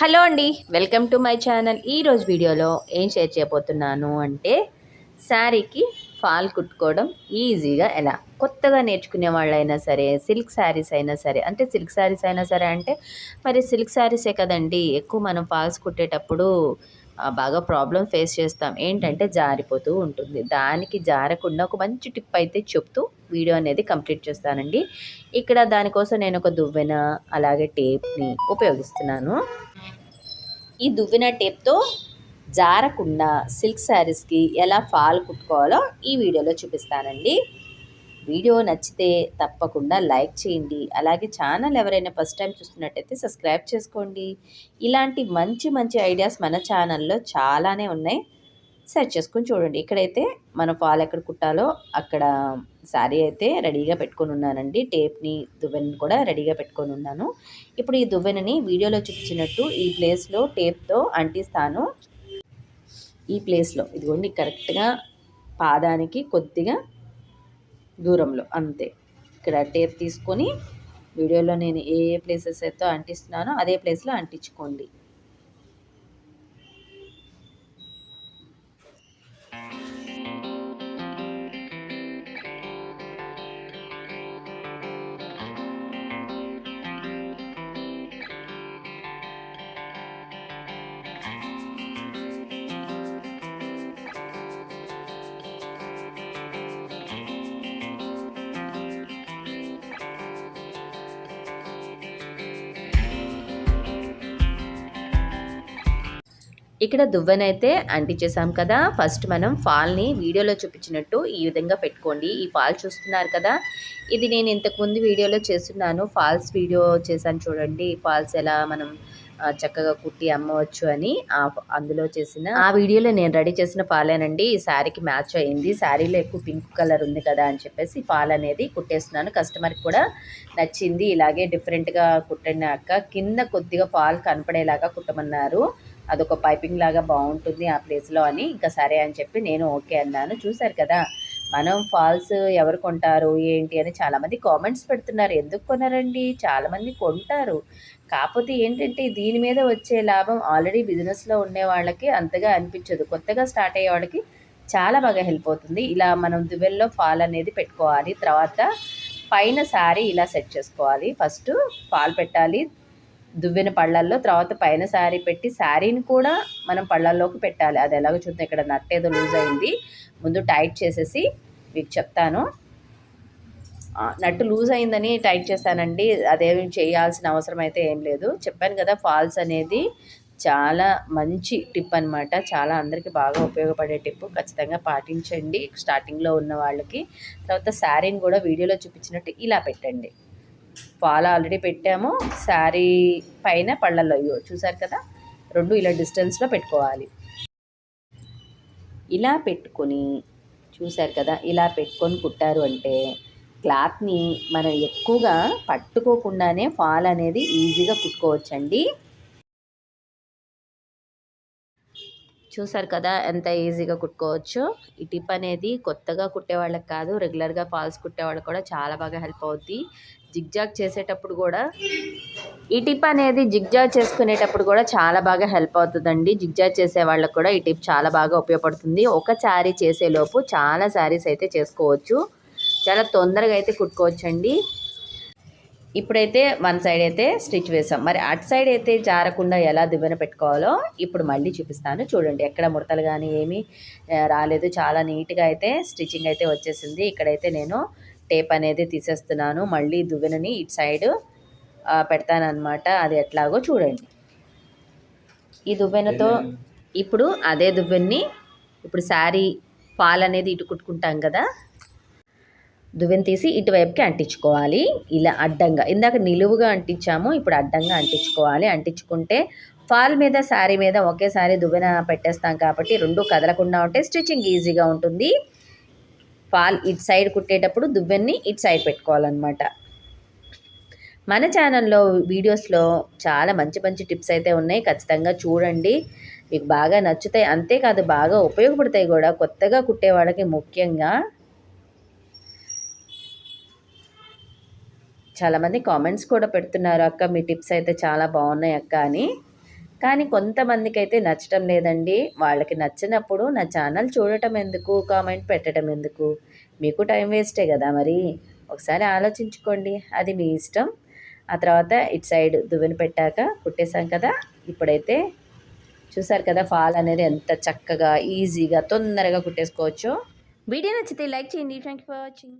Hello అండి welcome to my channel. ఈరోజు వీడియోలో ఏం షేర్ చేయబోతున్నాను అంటే శారీకి ఫాల్ కుట్టుకోవడం ఈజీగా ఎలా? కొత్తగా నేర్చుకునే వాళ్ళైనా సరే సిల్క్ శారీస్ అయినా సరే అంటే సిల్క్ శారీస్ అయినా సరే అంటే మరి సిల్క్ శారీసే కదండి. ఎక్కువ మనం ఫాల్స్ కుట్టేటప్పుడు బాగా ప్రాబ్లం ఫేస్ చేస్తాం. ఏంటంటే జారిపోతూ ఉంటుంది. దానికి జారకుండా ఒక మంచి టిప్ అయితే చెప్తూ వీడియో అనేది కంప్లీట్ చేస్తానండి. ఇక్కడ దానికోసం నేను ఒక దువ్వెన అలాగే టేప్ని ఉపయోగిస్తున్నాను. ఈ దువ్విన టేప్తో జారకుండా సిల్క్ శారీస్కి ఎలా ఫాల్ కుట్టుకోవాలో ఈ వీడియోలో చూపిస్తానండి. వీడియో నచ్చితే తప్పకుండా లైక్ చేయండి. అలాగే ఛానల్ ఎవరైనా ఫస్ట్ టైం చూస్తున్నట్టయితే సబ్స్క్రైబ్ చేసుకోండి. ఇలాంటి మంచి మంచి ఐడియాస్ మన ఛానల్లో చాలానే ఉన్నాయి. సెర్చ్ చేసుకొని చూడండి. ఇక్కడైతే మన ఫాల్ ఎక్కడ కుట్టాలో అక్కడ శారీ అయితే రెడీగా పెట్టుకొని ఉన్నానండి. టేప్ని దువ్వెనని కూడా రెడీగా పెట్టుకొని ఉన్నాను. ఇప్పుడు ఈ దువ్వెనని వీడియోలో చూపించినట్టు ఈ ప్లేస్లో టేప్తో అంటిస్తాను. ఈ ప్లేస్లో. ఇదిగోండి కరెక్ట్గా పాదానికి కొద్దిగా దూరంలో అంతే. ఇక్కడ టేప్ తీసుకొని వీడియోలో నేను ఏ ఏ ప్లేసెస్ అయితే అంటిస్తున్నానో అదే ప్లేస్లో అంటించుకోండి. ఇక్కడ దువ్వనైతే అంటించేసాం కదా. ఫస్ట్ మనం ఫాల్ని వీడియోలో చూపించినట్టు ఈ విధంగా పెట్టుకోండి. ఈ ఫాల్ చూస్తున్నారు కదా. ఇది నేను ఇంతకుముందు వీడియోలో చేస్తున్నాను. ఫాల్స్ వీడియో చేశాను చూడండి. ఫాల్స్ ఎలా మనం చక్కగా కుట్టి అమ్మవచ్చు అని అందులో చేసిన. ఆ వీడియోలో నేను రెడీ చేసిన పాలేనండి ఈ శారీకి మ్యాచ్ అయింది. శారీలో ఎక్కువ పింక్ కలర్ ఉంది కదా అని చెప్పేసి పాలు అనేది కుట్టేస్తున్నాను. కస్టమర్కి కూడా నచ్చింది. ఇలాగే డిఫరెంట్గా కుట్టండి అక్క. కింద కొద్దిగా ఫాల్ కనపడేలాగా కుట్టమన్నారు. అదొక పైపింగ్ లాగా బాగుంటుంది ఆ ప్లేస్లో అని ఇంకా సరే అని చెప్పి నేను ఓకే అన్నాను. చూశారు కదా మనం ఫాల్స్ ఎవరు కొంటారు ఏంటి అని చాలామంది కామెంట్స్ పెడుతున్నారు. ఎందుకు కొనరండి చాలామంది కొంటారు. కాకపోతే ఏంటంటే దీని మీద వచ్చే లాభం ఆల్రెడీ బిజినెస్లో ఉండే వాళ్ళకి అంతగా అనిపించదు. కొత్తగా స్టార్ట్ అయ్యే వాళ్ళకి చాలా బాగా హెల్ప్ అవుతుంది. ఇలా మనం దువెల్లో ఫాల్ అనేది పెట్టుకోవాలి. తర్వాత పైన సారీ ఇలా సెట్ చేసుకోవాలి. ఫస్ట్ ఫాల్ పెట్టాలి. దువ్వెన పళ్ళల్లో తర్వాత పైన శారీ పెట్టి శారీని కూడా మనం పళ్ళల్లోకి పెట్టాలి. అది ఎలాగో చూద్దాం. ఇక్కడ నట్ ఏదో లూజ్ అయింది. ముందు టైట్ చేసేసి మీకు చెప్తాను. నట్టు లూజ్ అయిందని టైట్ చేశానండి. అదేమి చేయాల్సిన అవసరం అయితే ఏం లేదు. చెప్పాను కదా ఫాల్స్ అనేది చాలా మంచి టిప్ అన్నమాట. చాలా అందరికీ బాగా ఉపయోగపడే టిప్. ఖచ్చితంగా పాటించండి. స్టార్టింగ్లో ఉన్న వాళ్ళకి. తర్వాత శారీని కూడా వీడియోలో చూపించినట్టు ఇలా పెట్టండి. ఫాల్ ఆల్రెడీ పెట్టాము శారీ పైన పళ్ళల్లో అయ్యో చూసారు కదా? రెండు ఇలా డిస్టెన్స్లో పెట్టుకోవాలి. ఇలా పెట్టుకొని చూసారు కదా? ఇలా పెట్టుకొని కుట్టారు అంటే క్లాత్ని మనం ఎక్కువగా పట్టుకోకుండానే ఫాల్ అనేది ఈజీగా కుట్టుకోవచ్చండి. చూసారు కదా ఎంత ఈజీగా కుట్టుకోవచ్చు. ఈ టిప్ అనేది కొత్తగా కుట్టే వాళ్ళకి కాదు రెగ్యులర్గా ఫాల్స్ కుట్టే వాళ్ళకి కూడా చాలా బాగా హెల్ప్ అవుద్ది. జిగ్జాగ్ చేసేటప్పుడు కూడా ఈ టిప్ అనేది జిగ్జాగ్ చేసుకునేటప్పుడు కూడా చాలా బాగా హెల్ప్ అవుతుందండి. జిగ్జాగ్ చేసే వాళ్ళకి కూడా ఈ టిప్ చాలా బాగా ఉపయోగపడుతుంది. ఒక శారీ చేసేలోపు చాలా శారీస్ అయితే చేసుకోవచ్చు. చాలా తొందరగా అయితే కుట్టుకోవచ్చండి. ఇప్పుడైతే వన్ సైడ్ అయితే స్టిచ్ వేసాం. మరి అటు సైడ్ అయితే జారకుండా ఎలా దివ్వెన పెట్టుకోవాలో ఇప్పుడు మళ్ళీ చూపిస్తాను. చూడండి ఎక్కడ ముడతలు కానీ ఏమీ రాలేదు. చాలా నీట్గా అయితే స్టిచ్చింగ్ అయితే వచ్చేసింది. ఇక్కడైతే నేను టేప్ అనేది తీసేస్తున్నాను. మళ్ళీ దువ్వెనని ఇటు సైడ్ పెడతానమాట అది ఎట్లాగో చూడండి. ఈ దువ్వెనతో ఇప్పుడు అదే దువ్వెన్ని ఇప్పుడు శారీ పాల్ అనేది ఇటు కుట్టుకుంటాం కదా దువ్వెన తీసి ఇటువైపుకి అంటించుకోవాలి. ఇలా అడ్డంగా ఇందాక నిలువుగా అంటించాము ఇప్పుడు అడ్డంగా అంటించుకోవాలి. అంటించుకుంటే ఫాల్ మీద శారీ మీద ఒకేసారి దువ్వెన పెట్టేస్తాం కాబట్టి రెండు కదలకుండా ఉంటే స్టిచ్చింగ్ ఈజీగా ఉంటుంది. ఫాల్ ఇటు సైడ్ కుట్టేటప్పుడు దువ్వెన్ని ఇటు సైడ్ పెట్టుకోవాలన్నమాట. మన ఛానల్లో వీడియోస్లో చాలా మంచి మంచి టిప్స్ అయితే ఉన్నాయి. ఖచ్చితంగా చూడండి. మీకు బాగా నచ్చుతాయి. అంతేకాదు బాగా ఉపయోగపడతాయి కూడా. కొత్తగా కుట్టే వాళ్ళకి ముఖ్యంగా చాలామంది కామెంట్స్ కూడా పెడుతున్నారు అక్క మీ టిప్స్ అయితే చాలా బాగున్నాయి అక్క అని. కానీ కొంతమందికి అయితే నచ్చటం లేదండి. వాళ్ళకి నచ్చినప్పుడు నా ఛానల్ చూడటం ఎందుకు? కామెంట్ పెట్టడం ఎందుకు? మీకు టైం వేస్టే కదా మరి. ఒకసారి ఆలోచించుకోండి. అది మీ ఇష్టం. ఆ తర్వాత ఇటు సైడ్ దువ్వెన పెట్టాక కుట్టేశాం కదా. ఇప్పుడైతే చూసారు కదా ఫాల్ అనేది ఎంత చక్కగా ఈజీగా తొందరగా కుట్టేసుకోవచ్చు. వీడియో నచ్చితే లైక్ చేయండి. Thank you for watching